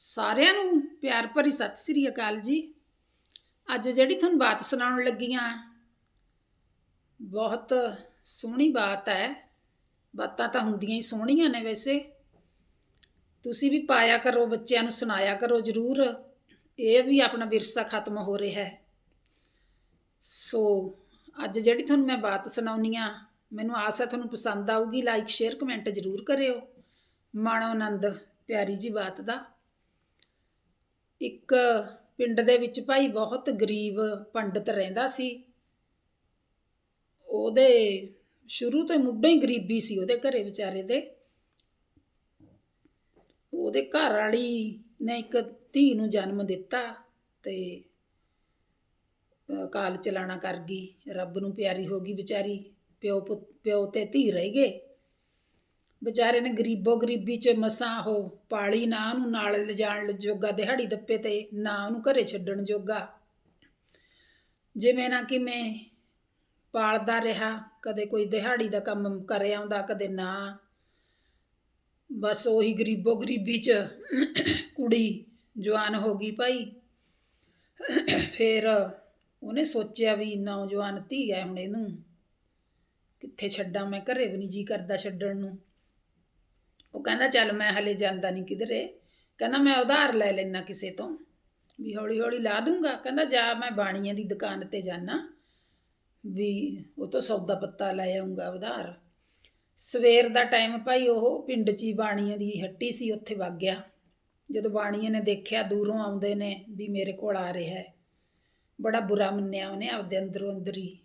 ਸਾਰਿਆਂ ਨੂੰ ਪਿਆਰ ਭਰੀ ਸਤਿ ਸ੍ਰੀ ਅਕਾਲ ਜੀ। ਅੱਜ ਜਿਹੜੀ ਤੁਹਾਨੂੰ ਬਾਤ ਸੁਣਾਉਣ ਲੱਗੀ ਆ ਬਹੁਤ ਸੋਹਣੀ ਬਾਤ ਹੈ। ਬਾਤਾਂ ਤਾਂ ਹੁੰਦੀਆਂ ਹੀ ਸੋਹਣੀਆਂ ਨੇ ਵੈਸੇ। ਤੁਸੀਂ ਵੀ ਪਾਇਆ ਕਰੋ, ਬੱਚਿਆਂ ਨੂੰ ਸੁਣਾਇਆ ਕਰੋ ਜ਼ਰੂਰ। ਇਹ ਵੀ ਆਪਣਾ ਵਿਰਸਾ ਖਤਮ ਹੋ ਰਿਹਾ ਹੈ। ਸੋ ਅੱਜ ਜਿਹੜੀ ਤੁਹਾਨੂੰ ਮੈਂ ਬਾਤ ਸੁਣਾਉਣੀ ਆ ਮੈਨੂੰ ਆਸ ਹੈ ਤੁਹਾਨੂੰ ਪਸੰਦ ਆਊਗੀ। ਲਾਈਕ ਸ਼ੇਅਰ ਕਮੈਂਟ ਜ਼ਰੂਰ ਕਰਿਓ। ਮਾਣੋ ਆਨੰਦ, ਪਿਆਰੀ ਜੀ ਬਾਤ ਦਾ। ਇੱਕ ਪਿੰਡ ਦੇ ਵਿੱਚ ਭਾਈ ਬਹੁਤ ਗਰੀਬ ਪੰਡਤ ਰਹਿੰਦਾ ਸੀ। ਉਹਦੇ ਸ਼ੁਰੂ ਤੋਂ ਮੁੱਢੋਂ ਹੀ ਗਰੀਬੀ ਸੀ ਉਹਦੇ ਘਰੇ ਵਿਚਾਰੇ ਦੇ। ਉਹਦੇ ਘਰ ਵਾਲੀ ਨੇ ਇੱਕ ਧੀ ਨੂੰ ਜਨਮ ਦਿੱਤਾ ਤੇ ਕਾਲ ਚਲਾਣਾ ਕਰ ਗਈ। ਰੱਬ ਨੂੰ ਪਿਆਰੀ ਹੋ ਗਈ ਵਿਚਾਰੀ। ਪਿਓ ਪੁੱਤ, ਪਿਓ ਤੇ ਧੀ ਰਹਿ ਗਏ। ਵਿਚਾਰੇ ਨੇ ਗਰੀਬੋ ਗਰੀਬੀ ਚ ਮਸਾਂ ਉਹ ਪਾਲੀ ਨਾ ਉਹਨੂੰ ਨਾਲ ਲਿਜਾਣ ਜੋਗਾ ਦਿਹਾੜੀ ਦੱਪੇ ਤੇ ਨਾ ਉਹਨੂੰ ਘਰੇ ਛੱਡਣ ਜੋਗਾ। ਜਿਵੇਂ ਨਾ ਕਿਵੇਂ ਪਾਲਦਾ ਰਿਹਾ, ਕਦੇ ਕੋਈ ਦਿਹਾੜੀ ਦਾ ਕੰਮ ਕਰ ਆਉਂਦਾ, ਕਦੇ ਨਾ। ਬਸ ਉਹੀ ਗਰੀਬੋ ਗਰੀਬੀ ਚ ਕੁੜੀ ਜਵਾਨ ਹੋ ਗਈ ਭਾਈ। ਫਿਰ ਉਹਨੇ ਸੋਚਿਆ ਵੀ ਨੌਜਵਾਨ ਧੀ ਹੈ ਹੁਣ ਇਹਨੂੰ। ਕਿੱਥੇ ਛੱਡਾਂ ਮੈਂ, ਘਰੇ ਵੀ ਨਹੀਂ ਜੀ ਕਰਦਾ ਛੱਡਣ ਨੂੰ। ਉਹ ਕਹਿੰਦਾ, ਚੱਲ ਮੈਂ ਹਲੇ ਜਾਂਦਾ ਨਹੀਂ ਕਿਧਰੇ। ਕਹਿੰਦਾ, ਮੈਂ ਉਧਾਰ ਲੈ ਲੈਣਾ ਕਿਸੇ ਤੋਂ। ਵੀ ਹੌਲੀ ਹੌਲੀ ਲਾ ਦੂੰਗਾ। ਕਹਿੰਦਾ, ਜਾ ਮੈਂ ਬਾਣੀਆਂ ਦੀ ਦੁਕਾਨ ਤੇ ਜਾਣਾ ਵੀ ਉਹ ਤੋਂ ਸੌਦਾ ਪੱਤਾ ਲੈ ਆਉਂਗਾ ਉਧਾਰ। ਸਵੇਰ ਦਾ ਟਾਈਮ ਭਾਈ, ਉਹ ਪਿੰਡ 'ਚ ਹੀ ਬਾਣੀਆਂ ਦੀ ਹੱਟੀ ਸੀ, ਉੱਥੇ ਵਗ ਗਿਆ। ਜਦੋਂ ਬਾਣੀਆਂ ਨੇ ਦੇਖਿਆ, ਦੂਰੋਂ ਆਉਂਦੇ ਨੇ ਵੀ ਮੇਰੇ ਕੋਲ ਆ ਰਿਹਾ ਹੈ। ਬੜਾ ਬੁਰਾ ਮੰਨਿਆ ਉਹਨੇ ਆਪਦੇ ਅੰਦਰੋਂ ਅੰਦਰ। ਹੀ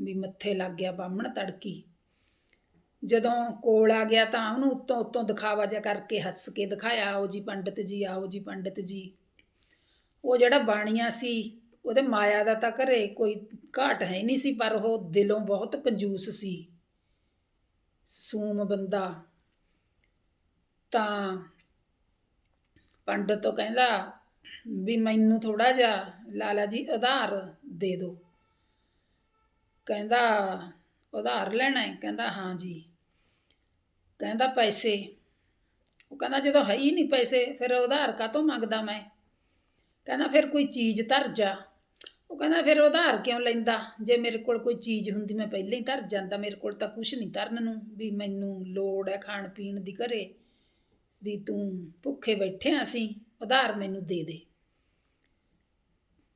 ਵੀ ਮੱਥੇ ਲੱਗ ਗਿਆ ਬਾਹਮਣ ਤੜਕੀ। ਜਦੋਂ ਕੋਲ ਆ ਗਿਆ ਤਾਂ ਉਹਨੂੰ ਉੱਤੋਂ ਉੱਤੋਂ ਦਿਖਾਵਾ ਜਿਹਾ ਕਰਕੇ ਹੱਸ ਕੇ ਦਿਖਾਇਆ, ਆਓ ਜੀ ਪੰਡਿਤ ਜੀ, ਆਓ ਜੀ ਪੰਡਿਤ ਜੀ। ਉਹ ਜਿਹੜਾ ਬਾਣੀਆਂ ਸੀ, ਉਹਦੇ ਮਾਇਆ ਦਾ ਤਾਂ ਘਰੇ ਕੋਈ ਘਾਟ ਹੈ ਨਹੀਂ ਸੀ, ਪਰ ਉਹ ਦਿਲੋਂ ਬਹੁਤ ਕੰਜੂਸ ਸੀ। ਸੂਮ ਬੰਦਾ। ਤਾਂ ਪੰਡਤ ਤੋਂ ਕਹਿੰਦਾ, ਵੀ ਮੈਨੂੰ ਥੋੜਾ ਜਿਹਾ ਲਾਲਾ ਜੀ ਉਧਾਰ ਦੇ ਦਿਓ। ਕਹਿੰਦਾ, ਉਧਾਰ ਲੈਣਾ ਹੈ? ਕਹਿੰਦਾ, ਹਾਂ ਜੀ। ਕਹਿੰਦਾ ਪੈਸੇ। ਉਹ ਕਹਿੰਦਾ ਜਦੋਂ ਹੈ ਹੀ ਨਹੀਂ ਪੈਸੇ, ਫਿਰ ਉਧਾਰ ਕਾਤੋਂ ਮੰਗਦਾ ਮੈਂ? ਕਹਿੰਦਾ ਫਿਰ ਕੋਈ ਚੀਜ਼ ਧਰ ਜਾ। ਉਹ ਕਹਿੰਦਾ ਫਿਰ ਉਧਾਰ ਕਿਉਂ ਲੈਂਦਾ? ਜੇ ਮੇਰੇ ਕੋਲ ਕੋਈ ਚੀਜ਼ ਹੁੰਦੀ, ਮੈਂ ਪਹਿਲਾਂ ਹੀ ਧਰ ਜਾਂਦਾ। ਮੇਰੇ ਕੋਲ ਤਾਂ ਕੁਝ ਨਹੀਂ ਧਰਨ ਨੂੰ, ਵੀ ਮੈਨੂੰ ਲੋੜ ਹੈ ਖਾਣ ਪੀਣ ਦੀ ਘਰੇ। ਵੀ ਤੂੰ ਭੁੱਖੇ ਬੈਠੇ ਆਂ ਅਸੀਂ ਉਧਾਰ ਮੈਨੂੰ ਦੇ ਦੇ।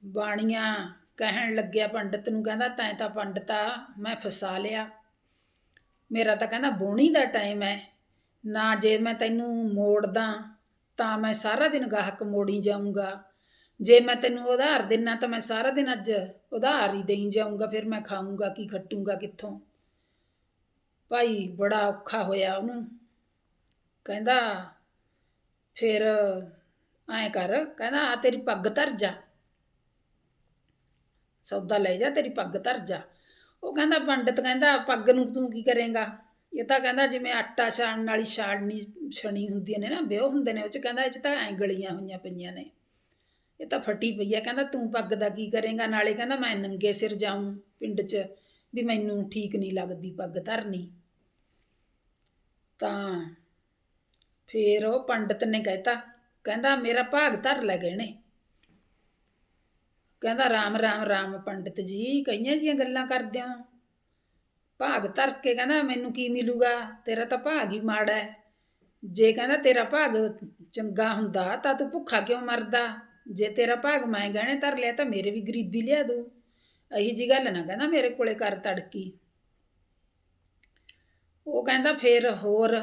ਬਾਣੀਆਂ ਕਹਿਣ ਲੱਗਿਆ ਪੰਡਤ ਨੂੰ, ਕਹਿੰਦਾ ਤੈਂ ਤਾਂ ਪੰਡਤਾ, ਮੈਂ ਫਸਾ ਲਿਆ। ਮੇਰਾ ਤਾਂ ਕਹਿੰਦਾ ਬੋਣੀ ਦਾ ਟਾਈਮ ਹੈ। ਨਾ ਜੇ ਮੈਂ ਤੈਨੂੰ ਮੋੜਦਾ, ਤਾਂ ਮੈਂ ਸਾਰਾ ਦਿਨ ਗਾਹਕ ਮੋੜੀ ਜਾਊਂਗਾ। ਜੇ ਮੈਂ ਤੈਨੂੰ ਉਧਾਰ ਦੇਣਾ ਤਾਂ ਮੈਂ ਸਾਰਾ ਦਿਨ ਅੱਜ ਉਧਾਰ ਹੀ ਦੇਈ ਜਾਊਂਗਾ, ਫਿਰ ਮੈਂ ਖਾਊਂਗਾ ਕੀ, ਖੱਟੂੰਗਾ ਕਿੱਥੋਂ? ਭਾਈ ਬੜਾ ਔਖਾ ਹੋਇਆ ਉਹਨੂੰ। ਕਹਿੰਦਾ, ਫਿਰ ਐਂ ਕਰ, ਕਹਿੰਦਾ, ਆ ਤੇਰੀ ਪੱਗ ਧਰ ਜਾ। ਸੌਦਾ ਲੈ ਜਾ, ਤੇਰੀ ਪੱਗ ਧਰ ਜਾ। ਉਹ ਕਹਿੰਦਾ ਪੰਡਤ ਕਹਿੰਦਾ ਪੱਗ ਨੂੰ ਤੂੰ ਕੀ ਕਰੇਂਗਾ? ਇਹ ਤਾਂ ਕਹਿੰਦਾ ਜਿਵੇਂ ਆਟਾ ਛਾਣਨ ਵਾਲੀ ਛਾੜਨੀ ਛਣੀ ਹੁੰਦੀਆਂ ਨੇ ਨਾ ਵਿਓ ਹੁੰਦੇ ਨੇ, ਉਹ ਚ ਕਹਿੰਦਾ ਇਹ ਚ ਤਾਂ ਐਂ ਗਲੀਆਂ ਹੋਈਆਂ ਪਈਆਂ ਨੇ। ਇਹ ਤਾਂ ਫਟੀ ਪਈ ਆ, ਕਹਿੰਦਾ ਤੂੰ ਪੱਗ ਦਾ ਕੀ ਕਰੇਂਗਾ? ਨਾਲੇ ਕਹਿੰਦਾ ਮੈਂ ਨੰਗੇ ਸਿਰ ਜਾਊਂ ਪਿੰਡ 'ਚ, ਵੀ ਮੈਨੂੰ ਠੀਕ ਨਹੀਂ ਲੱਗਦੀ ਪੱਗ ਧਰਨੀ। ਤਾਂ ਫੇਰ ਉਹ ਪੰਡਤ ਨੇ ਕਹਿਤਾ, ਕਹਿੰਦਾ ਮੇਰਾ ਭਾਗ ਧਰ ਲੈ ਗਏ ਨੇ ਕਹਿੰਦਾ, ਰਾਮ ਰਾਮ ਰਾਮ ਪੰਡਿਤ ਜੀ, ਕਈਆਂ ਜੀਆਂ ਗੱਲਾਂ ਕਰਦੇ ਹੋ ਭਾਗ ਧਰ ਕੇ ਕਹਿੰਦਾ, ਮੈਨੂੰ ਕੀ ਮਿਲੂਗਾ? ਤੇਰਾ ਤਾਂ ਭਾਗ ਹੀ ਮਾੜਾ ਹੈ। ਜੇ ਕਹਿੰਦਾ, ਤੇਰਾ ਭਾਗ ਚੰਗਾ ਹੁੰਦਾ, ਤਾਂ ਤੂੰ ਭੁੱਖਾ ਕਿਉਂ ਮਰਦਾ? ਜੇ ਤੇਰਾ ਭਾਗ ਮੈਂ ਗਹਿਣੇ ਧਰ ਲਿਆ, ਤਾਂ ਮੇਰੇ ਵੀ ਗਰੀਬੀ ਲਿਆ ਦੂ। ਅਹੀ ਜੀ ਗੱਲ ਨਾ ਕਹਿੰਦਾ, ਮੇਰੇ ਕੋਲੇ ਕਰ ਤੜਕੀ। ਉਹ ਕਹਿੰਦਾ, ਫੇਰ ਹੋਰ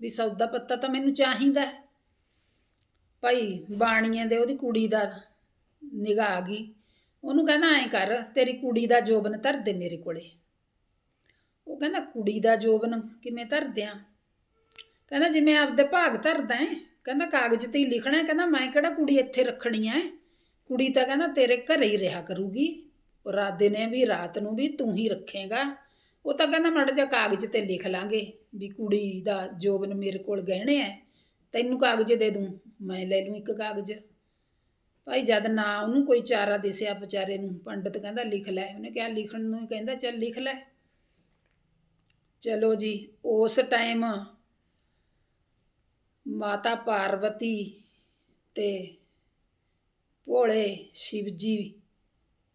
ਵੀ ਸੌਦਾ ਪੱਤਾ ਤਾਂ ਮੈਨੂੰ ਚਾਹੀਦਾ ਭਾਈ, ਬਾਣੀਆਂ ਦੇ ਉਹਦੀ ਕੁੜੀ ਦਾ ਨਿਗਾਹ ਆ ਗਈ। ਉਹਨੂੰ ਕਹਿੰਦਾ, ਐਂ ਕਰ, ਤੇਰੀ ਕੁੜੀ ਦਾ ਜੋਬਨ ਧਰ ਦੇ ਮੇਰੇ ਕੋਲੇ। ਉਹ ਕਹਿੰਦਾ, ਕੁੜੀ ਦਾ ਜੋਬਨ ਕਿਵੇਂ ਧਰ ਦਿਆਂ? ਕਹਿੰਦਾ ਜਿਵੇਂ ਆਪਦੇ ਭਾਗ ਧਰਦਾ ਹੈ ਕਹਿੰਦਾ, ਕਾਗਜ਼ ਤੇ ਹੀ ਲਿਖਣਾ ਹੈ ਕਹਿੰਦਾ, ਮੈਂ ਕਿਹੜਾ ਕੁੜੀ ਇੱਥੇ ਰੱਖਣੀ ਹੈ ਕੁੜੀ ਤਾਂ ਕਹਿੰਦਾ, ਤੇਰੇ ਘਰੇ ਹੀ ਰਿਹਾ ਕਰੂਗੀ। ਰਾਤ ਦਿਨੇ ਵੀ, ਰਾਤ ਨੂੰ ਵੀ ਤੂੰ ਹੀ ਰੱਖੇਗਾ। ਉਹ ਤਾਂ ਕਹਿੰਦਾ, ਮੜ ਜਾ ਕਾਗਜ਼ ਤੇ ਲਿਖ ਲਾਂਗੇ ਵੀ ਕੁੜੀ ਦਾ ਜੋਬਨ ਮੇਰੇ ਕੋਲ ਗਹਿਣੇ ਹੈ ਤੈਨੂੰ ਕਾਗਜ਼ ਦੇ ਦੂੰ, ਮੈਂ ਲੈ ਲੂੰ ਇੱਕ ਕਾਗਜ਼। ਭਾਈ ਜਦ ਨਾ ਉਹਨੂੰ ਕੋਈ ਚਾਰਾ ਦਿਸਿਆ ਵਿਚਾਰੇ ਨੂੰ, ਪੰਡਤ ਕਹਿੰਦਾ ਲਿਖ ਲੈ। ਉਹਨੇ ਕਿਹਾ ਲਿਖਣ ਨੂੰ ਹੀ ਕਹਿੰਦਾ, ਚੱਲ ਲਿਖ ਲੈ। ਚਲੋ ਜੀ, ਉਸ ਟਾਈਮ ਮਾਤਾ ਪਾਰਵਤੀ ਤੇ ਭੋਲੇ ਸ਼ਿਵ ਜੀ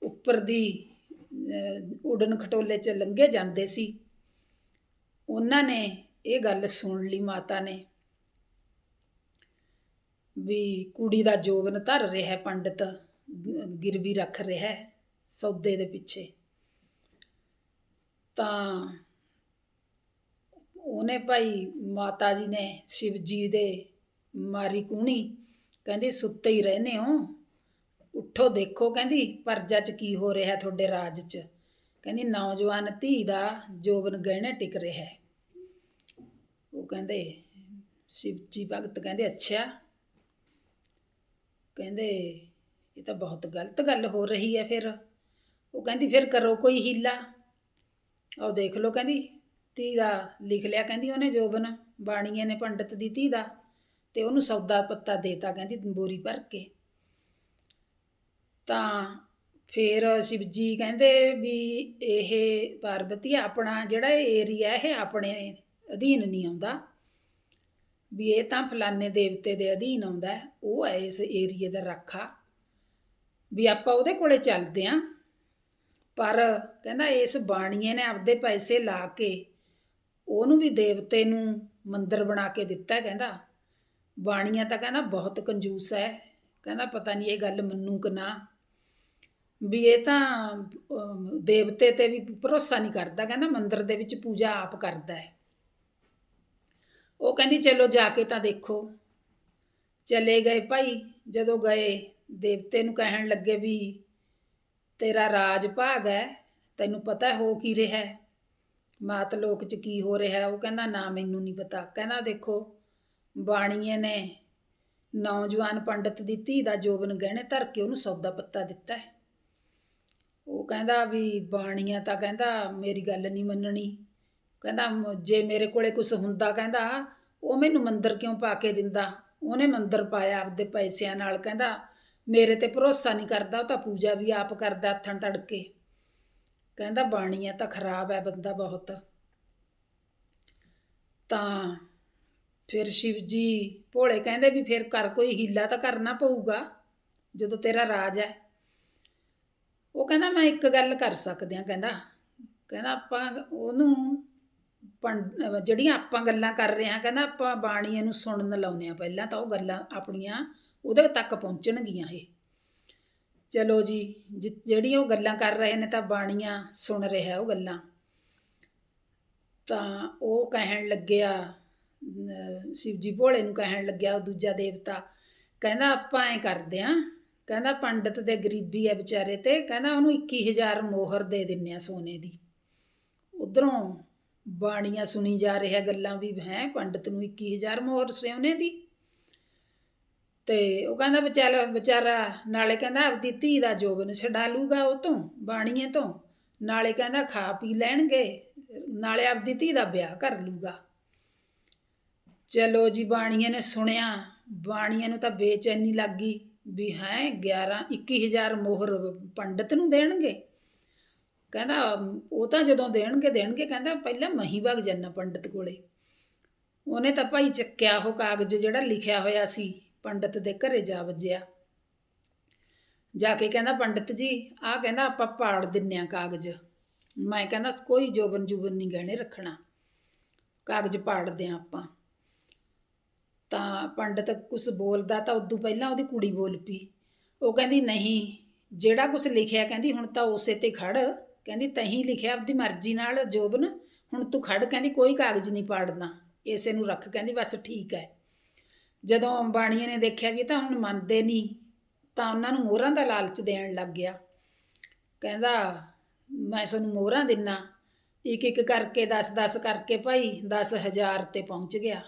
ਉੱਪਰ ਦੀ ਉਡਨ ਖਟੋਲੇ 'ਚ ਲੰਘੇ ਜਾਂਦੇ ਸੀ। ਉਹਨਾਂ ਨੇ ਇਹ ਗੱਲ ਸੁਣ ਲਈ ਮਾਤਾ ਨੇ। ਵੀ ਕੁੜੀ ਦਾ ਜੋਬਨ ਧਰ ਰਿਹਾ ਹੈ, ਪੰਡਤ, ਗਿਰਵੀ ਰੱਖ ਰਿਹਾ ਸੌਦੇ ਦੇ ਪਿੱਛੇ। ਤਾਂ ਉਹਨੇ ਭਾਈ ਮਾਤਾ ਜੀ ਨੇ ਸ਼ਿਵ ਜੀ ਦੇ ਮਾਰੀ ਕੂਣੀ, ਕਹਿੰਦੀ, ਸੁੱਤੇ ਹੀ ਰਹਿੰਦੇ ਹੋ। ਉੱਠੋ, ਦੇਖੋ। ਕਹਿੰਦੀ, ਪਰਜਾ 'ਚ ਕੀ ਹੋ ਰਿਹਾ ਤੁਹਾਡੇ ਰਾਜ 'ਚ? ਕਹਿੰਦੀ, ਨੌਜਵਾਨ ਧੀ ਦਾ ਜੋਬਨ ਗਹਿਣੇ ਟਿਕ ਰਿਹਾ ਉਹ ਕਹਿੰਦੇ ਸ਼ਿਵ ਜੀ ਭਗਤ ਕਹਿੰਦੇ, ਅੱਛਾ ਕਹਿੰਦੇ ਇਹ ਤਾਂ ਬਹੁਤ ਗਲਤ ਗੱਲ ਹੋ ਰਹੀ ਹੈ ਫਿਰ। ਉਹ ਕਹਿੰਦੀ, ਫਿਰ ਕਰੋ ਕੋਈ ਹੀਲਾ। ਉਹ ਦੇਖ ਲਓ ਕਹਿੰਦੀ, ਧੀ ਦਾ ਲਿਖ ਲਿਆ ਕਹਿੰਦੀ ਉਹਨੇ ਜੋਬਨ, ਬਾਣੀਏ ਨੇ ਪੰਡਤ ਦੀ ਧੀ ਦਾ ਤੇ ਉਹਨੂੰ ਸੌਦਾ ਪੱਤਾ ਦੇਤਾ ਕਹਿੰਦੀ ਬੋਰੀ ਭਰ ਕੇ। ਤਾਂ ਫਿਰ ਸ਼ਿਵ ਜੀ ਕਹਿੰਦੇ ਵੀ ਇਹ ਪਾਰਵਤੀ ਆਪਣਾ ਜਿਹੜਾ ਏਰੀਆ ਇਹ ਆਪਣੇ ਅਧੀਨ ਨਹੀਂ ਆਉਂਦਾ। ਵੀ ਇਹ ਤਾਂ ਫਲਾਣੇ ਦੇਵਤੇ ਦੇ ਅਧੀਨ ਆਉਂਦਾ ਉਹ ਹੈ ਇਸ ਏਰੀਏ ਦਾ ਰਾਖਾ। ਵੀ ਆਪਾਂ ਉਹਦੇ ਕੋਲੇ ਚੱਲਦੇ ਆਂ ਪਰ ਕਹਿੰਦਾ ਇਸ ਬਾਣੀਏ ਨੇ ਆਪਦੇ ਪੈਸੇ ਲਾ ਕੇ ਉਹਨੂੰ ਵੀ ਦੇਵਤੇ ਨੂੰ ਮੰਦਰ ਬਣਾ ਕੇ ਦਿੱਤਾ ਕਹਿੰਦਾ। ਬਾਣੀਆ ਤਾਂ ਕਹਿੰਦਾ ਬਹੁਤ ਕੰਜੂਸ ਹੈ, ਕਹਿੰਦਾ ਪਤਾ ਨਹੀਂ ਇਹ ਗੱਲ ਮੰਨੂ ਕਿ ਨਾ। ਵੀ ਇਹ ਤਾਂ ਦੇਵਤੇ ਤੇ ਵੀ ਭਰੋਸਾ ਨਹੀਂ ਕਰਦਾ, ਕਹਿੰਦਾ ਮੰਦਰ ਦੇ ਵਿੱਚ ਪੂਜਾ ਆਪ ਕਰਦਾ ਹੈ। ਉਹ ਕਹਿੰਦੀ, ਚਲੋ ਜਾ ਕੇ ਤਾਂ ਦੇਖੋ। ਚਲੇ ਗਏ ਭਾਈ। ਜਦੋਂ ਗਏ, ਦੇਵਤੇ ਨੂੰ ਕਹਿਣ ਲੱਗੇ ਵੀ, ਤੇਰਾ ਰਾਜ ਭਾਗ ਹੈ, ਤੈਨੂੰ ਪਤਾ ਹੋ ਕੀ ਰਿਹਾ ਹੈ? ਮਾਤ ਲੋਕ 'ਚ ਕੀ ਹੋ ਰਿਹਾ ਉਹ ਕਹਿੰਦਾ, ਨਾ, ਮੈਨੂੰ ਨਹੀਂ ਪਤਾ। ਕਹਿੰਦਾ, ਦੇਖੋ ਬਾਣੀਏ ਨੇ ਨੌਜਵਾਨ ਪੰਡਤ ਦੀ ਧੀ ਦਾ ਜੋਬਨ ਗਹਿਣੇ ਧਰ ਕੇ ਉਹਨੂੰ ਸੌਦਾ ਪੱਤਾ ਦਿੱਤਾ ਹੈ। ਉਹ ਕਹਿੰਦਾ ਵੀ, ਬਾਣੀਆ ਤਾਂ ਕਹਿੰਦਾ, ਮੇਰੀ ਗੱਲ ਨਹੀਂ ਮੰਨਣੀ। ਕਹਿੰਦਾ ਜੇ ਮੇਰੇ ਕੋਲੇ ਕੁਝ ਹੁੰਦਾ, ਕਹਿੰਦਾ, ਉਹ ਮੈਨੂੰ ਮੰਦਰ ਕਿਉਂ ਪਾ ਕੇ ਦਿੰਦਾ? ਉਹਨੇ ਮੰਦਰ ਪਾਇਆ ਆਪਦੇ ਪੈਸਿਆਂ ਨਾਲ, ਕਹਿੰਦਾ, ਮੇਰੇ ਤੇ ਭਰੋਸਾ ਨਹੀਂ ਕਰਦਾ, ਉਹ ਤਾਂ ਪੂਜਾ ਵੀ ਆਪ ਕਰਦਾ ਹੱਥਣ ਤੜਕੇ। ਕਹਿੰਦਾ, ਬਾਣੀਆ ਤਾਂ ਖਰਾਬ ਹੈ ਬੰਦਾ ਬਹੁਤ। ਤਾਂ ਫਿਰ ਸ਼ਿਵ ਜੀ ਭੋਲੇ ਕਹਿੰਦੇ ਵੀ ਫਿਰ ਕਰ ਕੋਈ ਹੀਲਾ ਤਾਂ ਕਰਨਾ ਪਊਗਾ, ਜਦੋਂ ਤੇਰਾ ਰਾਜ ਹੈ। ਉਹ ਕਹਿੰਦਾ, ਮੈਂ ਇੱਕ ਗੱਲ ਕਰ ਸਕਦਿਆਂ ਕਹਿੰਦਾ। ਕਹਿੰਦਾ, ਆਪਾਂ ਉਹਨੂੰ ਜਿਹੜੀਆਂ ਆਪਾਂ ਗੱਲਾਂ ਕਰ ਰਹੇ ਹਾਂ, ਕਹਿੰਦਾ ਆਪਾਂ ਬਾਣੀਆਂ ਨੂੰ ਸੁਣਨ ਲਾਉਂਦੇ ਆ ਪਹਿਲਾਂ ਤਾਂ ਉਹ ਗੱਲਾਂ ਆਪਣੀਆਂ ਉਹਦੇ ਤੱਕ ਪਹੁੰਚਣਗੀਆਂ ਇਹ। ਚਲੋ ਜੀ ਜਿਹੜੀਆਂ ਉਹ ਗੱਲਾਂ ਕਰ ਰਹੇ ਨੇ ਤਾਂ ਬਾਣੀਆਂ ਸੁਣ ਰਿਹਾ ਉਹ ਗੱਲਾਂ। ਤਾਂ ਉਹ ਕਹਿਣ ਲੱਗਿਆ ਸ਼ਿਵਜੀ ਭੋਲੇ ਨੂੰ ਕਹਿਣ ਲੱਗਿਆ ਉਹ ਦੂਜਾ ਦੇਵਤਾ, ਕਹਿੰਦਾ ਆਪਾਂ ਐ ਕਰਦੇ ਆਂ ਕਹਿੰਦਾ ਪੰਡਤ ਦੇ ਗਰੀਬੀ ਹੈ ਵਿਚਾਰੇ ਤੇ, ਕਹਿੰਦਾ ਉਹਨੂੰ 21000 ਮੋਹਰ ਦੇ ਦਿੰਨੇ ਆ ਸੋਨੇ ਦੀ। ਉਧਰੋਂ ਬਾਣੀਆਂ ਸੁਣੀ ਜਾ ਰਿਹਾ ਗੱਲਾਂ ਵੀ ਹੈ, ਪੰਡਤ ਨੂੰ 21000 ਮੋਹਰ ਸੋਨੇ ਦੀ। ਤੇ ਉਹ ਕਹਿੰਦਾ ਵਿਚਾਰਾ ਵਿਚਾਰਾ, ਨਾਲੇ ਕਹਿੰਦਾ ਆਪਦੀ ਧੀ ਦਾ ਜੋਬਨ ਛਡਾ ਲੂਗਾ ਉਹ ਤੋਂ, ਬਾਣੀਆਂ ਤੋਂ। ਨਾਲੇ ਕਹਿੰਦਾ ਖਾ ਪੀ ਲੈਣਗੇ, ਨਾਲੇ ਆਪਦੀ ਧੀ ਦਾ ਵਿਆਹ ਕਰ ਲੂਗਾ। ਚਲੋ ਜੀ, ਬਾਣੀਆਂ ਨੇ ਸੁਣਿਆ। ਬਾਣੀਆਂ ਨੂੰ ਤਾਂ ਬੇਚੈਨੀ ਲੱਗੀ ਵੀ ਹੈ 11 21000 ਮੋਹਰ ਪੰਡਤ ਨੂੰ ਦੇਣਗੇ। ਕਹਿੰਦਾ ਉਹ ਤਾਂ ਜਦੋਂ ਦੇਣਗੇ ਦੇਣਗੇ, ਕਹਿੰਦਾ, ਪਹਿਲਾਂ ਮਹੀਂ ਵਗ ਜਾਨਾ ਪੰਡਤ ਕੋਲੇ। ਉਹਨੇ ਤਾਂ ਭਾਈ ਚੱਕਿਆ ਉਹ ਕਾਗਜ਼ ਜਿਹੜਾ ਲਿਖਿਆ ਹੋਇਆ ਸੀ, ਪੰਡਤ ਦੇ ਘਰੇ ਜਾ ਵੱਜਿਆ। ਜਾ ਕੇ ਕਹਿੰਦਾ, ਪੰਡਤ ਜੀ, ਆਹ ਕਹਿੰਦਾ, ਆਪਾਂ ਪਾੜ ਦਿੰਨੇ ਆ ਕਾਗਜ਼। ਮੈਂ ਕਹਿੰਦਾ, ਕੋਈ ਜੋਬਨ ਜੁਬਨ ਨਹੀਂ ਗਹਿਣੇ ਰੱਖਣਾ। ਕਾਗਜ਼ ਪਾੜਦੇ ਆ ਆਪਾਂ। ਤਾਂ ਪੰਡਤ ਕੁਝ ਬੋਲਦਾ ਤਾਂ ਉਦੋਂ ਪਹਿਲਾਂ ਉਹਦੀ ਕੁੜੀ ਬੋਲ ਪਈ। ਉਹ ਕਹਿੰਦੀ, ਨਹੀਂ, ਜਿਹੜਾ ਕੁਝ ਲਿਖਿਆ, ਕਹਿੰਦੀ, ਹੁਣ ਤਾਂ ਉਸੇ ਤੇ ਖੜ। ਕਹਿੰਦੀ ਤਹੀਂ ਲਿਖਿਆ ਆਪਦੀ ਮਰਜ਼ੀ ਨਾਲ ਜੋਬਨ, ਹੁਣ ਤੂੰ ਖੜ, ਕਹਿੰਦੀ ਕੋਈ ਕਾਗਜ਼ ਨਹੀਂ ਪਾੜਨਾ, ਇਸੇ ਨੂੰ ਰੱਖ, ਕਹਿੰਦੀ ਬਸ ਠੀਕ ਹੈ। ਜਦੋਂ ਬਾਣੀਏ ਨੇ ਦੇਖਿਆ ਵੀ ਇਹ ਤਾਂ ਹੁਣ ਮੰਨਦੇ ਨਹੀਂ, ਤਾਂ ਉਹਨਾਂ ਨੂੰ ਮੋਹਰਾਂ ਦਾ ਲਾਲਚ ਦੇਣ ਲੱਗ ਗਿਆ। ਕਹਿੰਦਾ, ਮੈਂ ਤੁਹਾਨੂੰ ਮੋਹਰਾਂ ਦਿੰਨਾ ਇੱਕ ਇੱਕ ਕਰਕੇ 10 10 ਕਰਕੇ ਭਾਈ 10000 ਤੇ ਪਹੁੰਚ ਗਿਆ।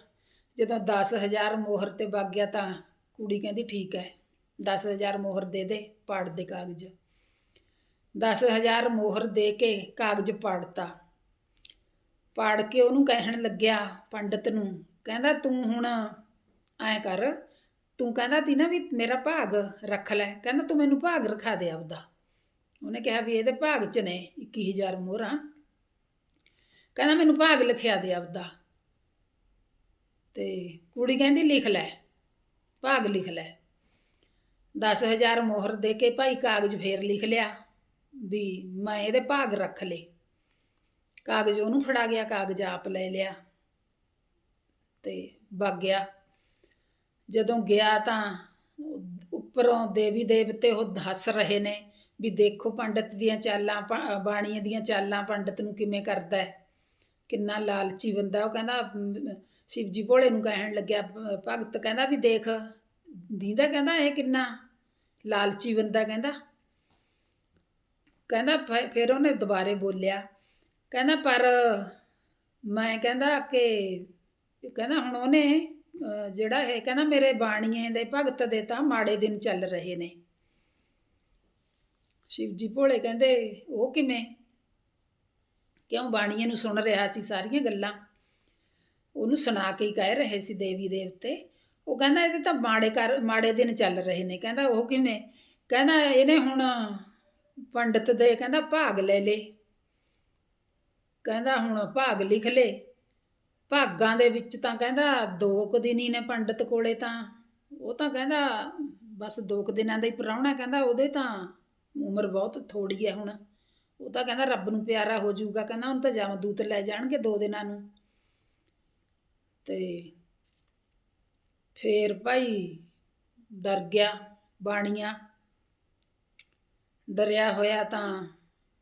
ਜਦੋਂ 10000 ਮੋਹਰ ਤੇ ਵਗ ਗਿਆ ਤਾਂ ਕੁੜੀ ਕਹਿੰਦੀ ਠੀਕ ਹੈ 10000 ਮੋਹਰ ਦੇ ਦੇ, ਪਾੜ ਦੇ ਕਾਗਜ਼। 10000 ਮੋਹਰ ਦੇ ਕੇ ਕਾਗਜ਼ ਪਾੜਤਾ। ਪਾੜ ਕੇ ਉਹਨੂੰ ਕਹਿਣ ਲੱਗਿਆ ਪੰਡਤ ਨੂੰ, ਕਹਿੰਦਾ ਤੂੰ ਹੁਣ ਐਂ ਕਰ, ਤੂੰ ਕਹਿੰਦਾ ਤੀ ਨਾ ਵੀ ਮੇਰਾ ਭਾਗ ਰੱਖ ਲੈ, ਕਹਿੰਦਾ ਤੂੰ ਮੈਨੂੰ ਭਾਗ ਰਖਾ ਦੇ ਆਪਦਾ। ਉਹਨੇ ਕਿਹਾ ਵੀ ਇਹਦੇ ਭਾਗ ਚ ਨੇ 21000 ਮੋਹਰਾਂ। ਕਹਿੰਦਾ ਮੈਨੂੰ ਭਾਗ ਲਿਖਿਆ ਦੇ ਆਪਦਾ। ਤੇ ਕੁੜੀ ਕਹਿੰਦੀ ਲਿਖ ਲੈ, ਭਾਗ ਲਿਖ ਲੈ। 10000 ਮੋਹਰ ਦੇ ਕੇ ਭਾਈ ਕਾਗਜ਼ ਫੇਰ ਲਿਖ ਲਿਆ। ਵੀ ਮੈਂ ਇਹਦੇ ਭਾਗ ਰੱਖ ਲਏ। ਕਾਗਜ਼ ਉਹਨੂੰ ਫੜਾ ਗਿਆ, ਕਾਗਜ਼ ਆਪ ਲੈ ਲਿਆ ਤੇ ਵਗ ਗਿਆ। ਜਦੋਂ ਗਿਆ ਤਾਂ ਉੱਪਰੋਂ ਦੇਵੀ ਦੇਵਤੇ ਉਹ ਹੱਸ ਰਹੇ ਨੇ ਵੀ ਦੇਖੋ ਪੰਡਤ ਦੀਆਂ ਚਾਲਾਂ ਪ- ਬਾਣੀਆਂ ਦੀਆਂ ਚਾਲਾਂ ਪੰਡਤ ਨੂੰ ਕਿਵੇਂ ਕਰਦਾ ਹੈ। ਕਿੰਨਾ ਲਾਲਚੀ ਬੰਦਾ, ਉਹ ਕਹਿੰਦਾ, ਸ਼ਿਵਜੀ ਭੋਲੇ ਨੂੰ ਕਹਿਣ ਲੱਗਿਆ, ਭਗਤ ਕਹਿੰਦਾ ਵੀ ਦੇਖ, ਦੀਦਾ ਕਹਿੰਦਾ ਇਹ ਕਿੰਨਾ ਲਾਲਚੀ ਬੰਦਾ ਕਹਿੰਦਾ। ਕਹਿੰਦਾ ਫ- ਫਿਰ ਉਹਨੇ ਦੁਬਾਰੇ ਬੋਲਿਆ। ਕਹਿੰਦਾ, ਪਰ ਮੈਂ ਕਹਿੰਦਾ ਕਿ, ਕਹਿੰਦਾ ਹੁਣ ਉਹਨੇ ਜਿਹੜਾ ਇਹ ਕਹਿੰਦਾ, ਮੇਰੇ ਬਾਣੀਏ ਦੇ ਭਗਤ ਦੇ ਤਾਂ ਮਾੜੇ ਦਿਨ ਚੱਲ ਰਹੇ ਨੇ। ਸ਼ਿਵਜੀ ਭੋਲੇ ਕਹਿੰਦੇ, ਉਹ ਕਿਵੇਂ? ਕਿਉਂ ਬਾਣੀਏ ਨੂੰ ਸੁਣ ਰਿਹਾ ਸੀ ਸਾਰੀਆਂ ਗੱਲਾਂ? ਉਹਨੂੰ ਸੁਣਾ ਕੇ ਹੀ ਕਹਿ ਰਹੇ ਸੀ ਦੇਵੀ ਦੇਵਤੇ ਉਹ ਕਹਿੰਦਾ, ਇਹਦੇ ਤਾਂ ਮਾੜੇ ਕਰ, ਮਾੜੇ ਦਿਨ ਚੱਲ ਰਹੇ ਨੇ। ਕਹਿੰਦਾ, ਉਹ ਕਿਵੇਂ? ਕਹਿੰਦਾ, ਇਹਨੇ ਹੁਣ ਪੰਡਤ ਦੇ ਕਹਿੰਦਾ ਭਾਗ ਲੈ ਲੇ। ਕਹਿੰਦਾ ਹੁਣ ਭਾਗ ਲਿਖ ਲੇ। ਭਾਗਾਂ ਦੇ ਵਿੱਚ ਤਾਂ ਕਹਿੰਦਾ ਦੋ ਕੁ ਦਿਨ ਹੀ ਨੇ ਪੰਡਤ ਕੋਲੇ ਤਾਂ। ਉਹ ਤਾਂ ਕਹਿੰਦਾ ਬਸ ਦੋ ਕੁ ਦਿਨਾਂ ਦਾ ਹੀ ਪ੍ਰਾਹੁਣਾ ਕਹਿੰਦਾ ਉਹਦੇ ਤਾਂ ਉਮਰ ਬਹੁਤ ਥੋੜੀ ਹੈ ਹੁਣ। ਉਹ ਤਾਂ ਕਹਿੰਦਾ ਰੱਬ ਨੂੰ ਪਿਆਰਾ ਹੋ ਜਾਊਗਾ। ਕਹਿੰਦਾ ਹੁਣ ਤਾਂ ਜਮਦੂਤ ਲੈ ਜਾਣਗੇ ਦੋ ਦਿਨਾਂ ਨੂੰ। ਤੇ ਫੇਰ ਭਾਈ ਡਰ ਗਿਆ ਬਾਣੀਆਂ। ਡਰਿਆ ਹੋਇਆ ਤਾਂ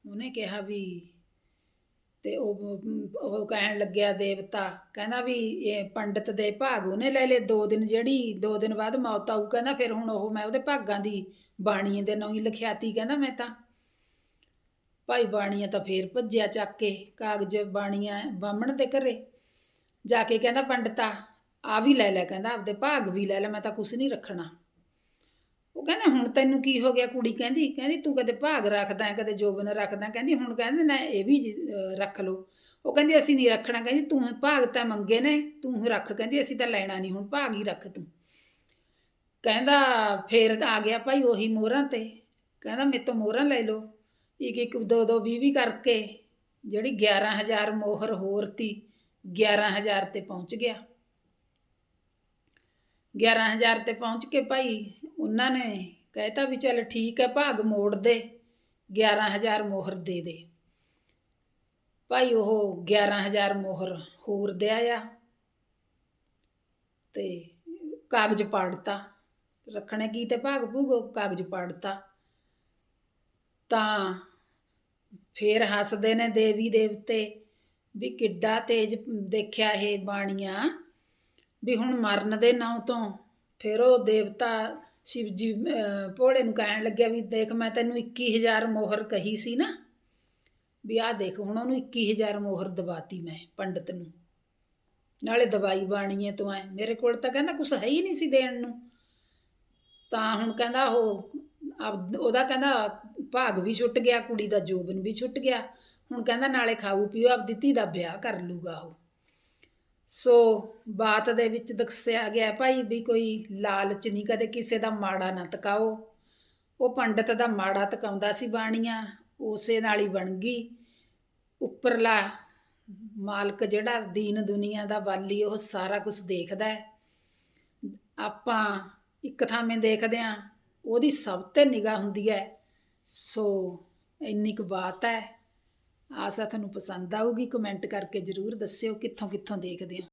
ਉਹਨੇ ਕਿਹਾ ਵੀ ਅਤੇ ਉਹ ਉਹ ਕਹਿਣ ਲੱਗਿਆ ਦੇਵਤਾ, ਕਹਿੰਦਾ ਵੀ ਇਹ ਪੰਡਤ ਦੇ ਭਾਗ ਉਹਨੇ ਲੈ ਲਏ, ਦੋ ਦਿਨ ਜਿਹੜੀ, ਦੋ ਦਿਨ ਬਾਅਦ ਮੌਤ ਆਊ, ਕਹਿੰਦਾ ਫਿਰ ਹੁਣ ਉਹ ਮੈਂ ਉਹਦੇ ਭਾਗਾਂ ਦੀ ਬਾਣੀ ਦੇ ਨਾਂ ਹੀ ਲਿਖਿਆਤੀ, ਕਹਿੰਦਾ ਮੈਂ ਤਾਂ। ਭਾਈ ਬਾਣੀਆਂ ਤਾਂ ਫੇਰ ਭੱਜਿਆ ਚੱਕ ਕੇ ਕਾਗਜ਼ ਬਾਣੀਆਂ ਬਾਹਮਣ ਦੇ ਘਰੇ। ਜਾ ਕੇ ਕਹਿੰਦਾ ਪੰਡਤਾ ਆ ਵੀ ਲੈ ਲੈ, ਕਹਿੰਦਾ ਆਪਦੇ ਭਾਗ ਵੀ ਲੈ ਲੈ, ਮੈਂ ਤਾਂ ਕੁਛ ਨਹੀਂ ਰੱਖਣਾ। ਉਹ ਕਹਿੰਦਾ ਹੁਣ ਤੈਨੂੰ ਕੀ ਹੋ ਗਿਆ ਕੁੜੀ? ਕਹਿੰਦੀ ਕਹਿੰਦੀ ਤੂੰ ਕਦੇ ਭਾਗ ਰੱਖਦਾ ਹੈ, ਕਦੇ ਜੋਬਨ ਰੱਖਦਾ ਕਹਿੰਦੀ ਹੁਣ ਕਹਿੰਦੇ ਨਾ ਇਹ ਵੀ ਜੀ, ਅਹ, ਰੱਖ ਲਓ। ਉਹ ਕਹਿੰਦੀ ਅਸੀਂ ਨਹੀਂ ਰੱਖਣਾ। ਕਹਿੰਦੀ ਤੂੰ ਭਾਗ ਤਾਂ ਮੰਗੇ ਨੇ ਤੂੰ ਰੱਖ। ਕਹਿੰਦੀ ਅਸੀਂ ਤਾਂ ਲੈਣਾ ਨਹੀਂ ਹੁਣ ਭਾਗ ਹੀ ਰੱਖ ਤੂੰ। ਕਹਿੰਦਾ ਫੇਰ ਆ ਗਿਆ ਭਾਈ ਉਹੀ ਮੋਹਰਾਂ ਤੇ। ਕਹਿੰਦਾ ਮੇਰੇ ਤੋਂ ਮੋਹਰਾਂ ਲੈ ਲਓ। ਇੱਕ ਇੱਕ ਦੋ ਦੋ ਵੀਹ ਵੀਹ ਕਰਕੇ ਜਿਹੜੀ 11000 ਮੋਹਰ ਹੋਰ ਤੀ 11000 ਤੇ ਪਹੁੰਚ ਗਿਆ। 11000 ਤੇ ਪਹੁੰਚ ਕੇ ਭਾਈ ਉਹਨਾਂ ਨੇ ਕਹਿਤਾ ਵੀ ਚੱਲ ਠੀਕ ਹੈ, ਭਾਗ ਮੋੜ ਦੇ 11000 ਮੋਹਰ ਦੇ ਦੇ। ਭਾਈ ਉਹ 11000 ਮੋਹਰ ਹੋਰ ਦੇ ਆਇਆ ਤੇ ਕਾਗਜ਼ ਪਾੜਤਾ। ਰੱਖਣੇ ਕੀ ਤੇ ਭਾਗ ਭੂਗ, ਕਾਗਜ਼ ਪਾੜਤਾ। ਤਾਂ ਫੇਰ ਹੱਸਦੇ ਨੇ ਦੇਵੀ ਦੇਵਤੇ ਵੀ ਕਿੱਡਾ ਤੇਜ ਦੇਖਿਆ ਇਹ ਬਾਣੀਆਂ ਵੀ ਹੁਣ ਮਰਨ ਦੇ ਨਾਂ ਤੋਂ ਫਿਰ ਉਹ ਦੇਵਤਾ ਸ਼ਿਵ ਜੀ ਭੋਲੇ ਨੂੰ ਕਹਿਣ ਲੱਗਿਆ ਵੀ ਦੇਖ ਮੈਂ ਤੈਨੂੰ 21000 ਮੋਹਰ ਕਹੀ ਸੀ ਨਾ, ਵੀ ਆਹ ਦੇਖ ਹੁਣ ਉਹਨੂੰ 21000 ਮੋਹਰ ਦਬਾਤੀ ਮੈਂ ਪੰਡਤ ਨੂੰ। ਨਾਲੇ ਦਵਾਈ ਬਾਣੀ ਹੈ ਤੂੰ ਐ। ਮੇਰੇ ਕੋਲ ਤਾਂ ਕਹਿੰਦਾ ਕੁਛ ਹੈ ਹੀ ਨਹੀਂ ਸੀ ਦੇਣ ਨੂੰ। ਤਾਂ ਹੁਣ ਕਹਿੰਦਾ ਉਹ, ਆਪ- ਉਹਦਾ ਕਹਿੰਦਾ ਭਾਗ ਵੀ ਛੁੱਟ ਗਿਆ, ਕੁੜੀ ਦਾ ਜੋਬਨ ਵੀ ਛੁੱਟ ਗਿਆ। ਹੁਣ ਕਹਿੰਦਾ ਨਾਲੇ ਖਾਊ ਪੀਓ ਆਪਦੀ ਧੀ ਦਾ ਵਿਆਹ ਕਰ ਲੂਗਾ ਉਹ। ਸੋ ਬਾਤ ਦੇ ਵਿੱਚ ਦੱਸਿਆ ਗਿਆ ਭਾਈ ਵੀ ਕੋਈ ਲਾਲਚ ਨਹੀਂ, ਕਦੇ ਕਿਸੇ ਦਾ ਮਾੜਾ ਨਾ ਤਕਾਓ। ਉਹ ਪੰਡਤ ਦਾ ਮਾੜਾ ਤਕਾਉਂਦਾ ਸੀ ਬਾਣੀਆਂ, ਉਸੇ ਨਾਲ ਹੀ ਬਣ ਗਈ। ਉੱਪਰਲਾ ਮਾਲਕ ਜਿਹੜਾ ਦੀਨ ਦੁਨੀਆ ਦਾ ਵਾਲੀ ਉਹ ਸਾਰਾ ਕੁਝ ਦੇਖਦਾ ਹੈ। ਆਪਾਂ ਇੱਕ ਥਾਵੇਂ ਦੇਖਦੇ ਆਂ ਉਹਦੀ ਸਭ ਤੇ ਨਿਗਾਹ ਹੁੰਦੀ ਹੈ। ਸੋ ਇੰਨੀ ਕੁ ਬਾਤ ਹੈ। ਆਸਾ ਤੁਹਾਨੂੰ ਪਸੰਦ ਆਊਗੀ ਕਮੈਂਟ ਕਰਕੇ ਜਰੂਰ ਦੱਸਿਓ ਕਿੱਥੋਂ ਕਿੱਥੋਂ ਦੇਖਦੇ ਹੋ।